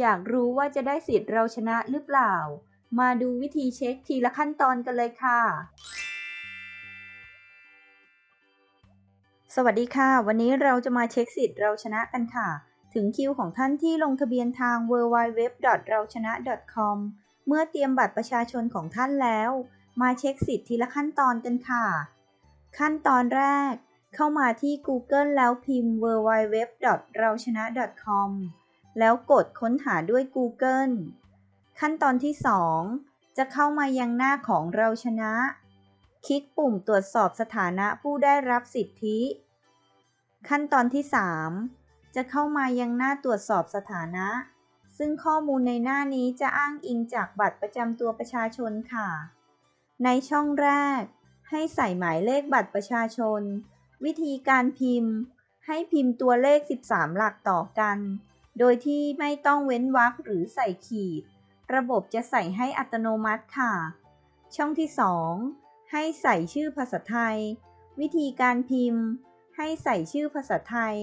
อยากรู้ว่าจะได้สิทธิ์เราชนะหรือเปล่า มาดูวิธีเช็คทีละขั้นตอนกันเลยค่ะ สวัสดีค่ะ วันนี้เราจะมาเช็คสิทธิ์เราชนะกันค่ะ ถึงคิวของท่านที่ลงทะเบียนทาง w w w เราชนะ .com เมื่อเตรียมบัตรประชาชนของท่านแล้ว มาเช็คสิทธิ์ทีละขั้นตอนกันค่ะ ขั้นตอนแรก เข้ามาที่ Google แล้วพิมพ์ w w w เราชนะ .com แล้วกดค้นหาด้วย Google ขั้นตอนที่ 2 จะเข้ามายังหน้าของเราชนะ คลิกปุ่มตรวจสอบสถานะผู้ได้รับสิทธิ ขั้นตอนที่ 3 จะเข้ามายังหน้าตรวจสอบสถานะ ซึ่งข้อมูลในหน้านี้จะอ้างอิงจากบัตรประจำตัวประชาชนค่ะ ในช่องแรก ให้ใส่หมายเลขบัตรประชาชน วิธีการพิมพ์ ให้พิมพ์ตัวเลข 13 หลักต่อกัน โดยที่ไม่ต้องเว้นวรรคหรือใส่ขีด ระบบจะใส่ให้อัตโนมัติค่ะ ช่องที่ 2 ให้ใส่ชื่อภาษาไทย วิธีการพิมพ์ ให้ใส่ชื่อภาษาไทย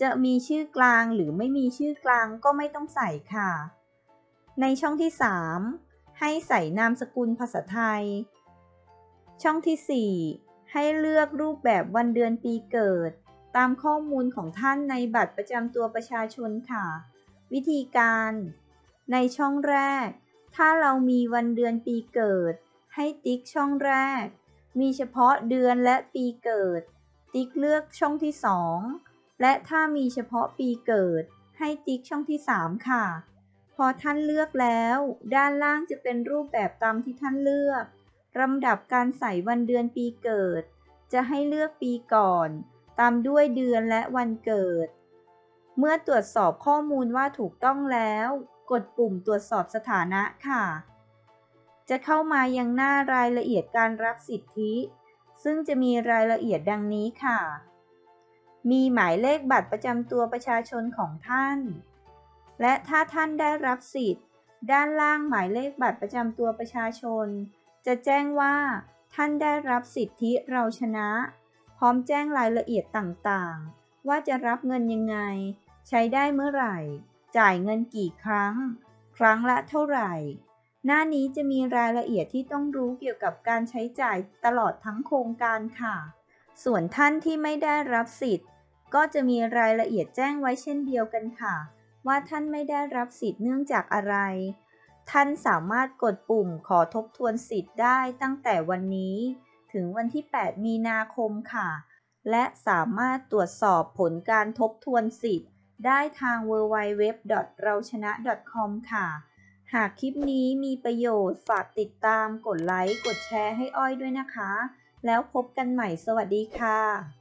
จะมีชื่อกลางหรือไม่มีชื่อกลางก็ไม่ต้องใส่ค่ะ ในช่องที่ 3 ให้ใส่นามสกุลภาษาไทย ช่องที่ 4 ให้เลือกรูปแบบวันเดือนปีเกิด ตามข้อมูลของท่านในบัตรประจำตัวประชาชนค่ะ วิธีการ ในช่องแรก ถ้าเรามีวันเดือนปีเกิด ให้ติ๊กช่องแรก มีเฉพาะเดือนและปีเกิด ติ๊กเลือกช่องที่ 2 และถ้ามีเฉพาะปีเกิด ให้ติ๊กช่องที่ 3 ค่ะ พอท่านเลือกแล้ว ด้านล่างจะเป็นรูปแบบตามที่ท่านเลือกลำดับการใส่วันเดือนปีเกิด จะให้เลือกปีก่อน ตามด้วยเดือนและวันเกิด เมื่อตรวจสอบข้อมูลว่าถูกต้องแล้ว กดปุ่มตรวจสอบสถานะค่ะ จะเข้ามายังหน้ารายละเอียดการรับสิทธิ ซึ่งจะมีรายละเอียดดังนี้ค่ะ มีหมายเลขบัตรประจำตัวประชาชนของท่าน และถ้าท่านได้รับสิทธิ์ ด้านล่างหมายเลขบัตรประจำตัวประชาชน จะแจ้งว่าท่านได้รับสิทธิเราชนะ พร้อมแจ้งรายละเอียดต่างๆ ว่าจะรับเงินยังไง ใช้ได้เมื่อไหร่ จ่ายเงินกี่ครั้ง ครั้งละเท่าไหร่ หน้านี้จะมีรายละเอียดที่ต้องรู้เกี่ยวกับการใช้จ่ายตลอดทั้งโครงการค่ะ ส่วนท่านที่ไม่ได้รับสิทธิ์ ก็จะมีรายละเอียดแจ้งไว้เช่นเดียวกันค่ะ ว่าท่านไม่ได้รับสิทธิ์เนื่องจากอะไร ท่านสามารถกดปุ่มขอทบทวนสิทธิ์ได้ตั้งแต่วันนี้ ถึงวันที่ 8 มีนาคมค่ะ และสามารถตรวจสอบผลการทบทวนสิทธิ์ ได้ทาง www เราชนะ .com ค่ะ หากคลิปนี้มีประโยชน์ฝากติดตามกดไลค์ กดแชร์ให้อ้อยด้วยนะคะ แล้วพบกันใหม่สวัสดีค่ะ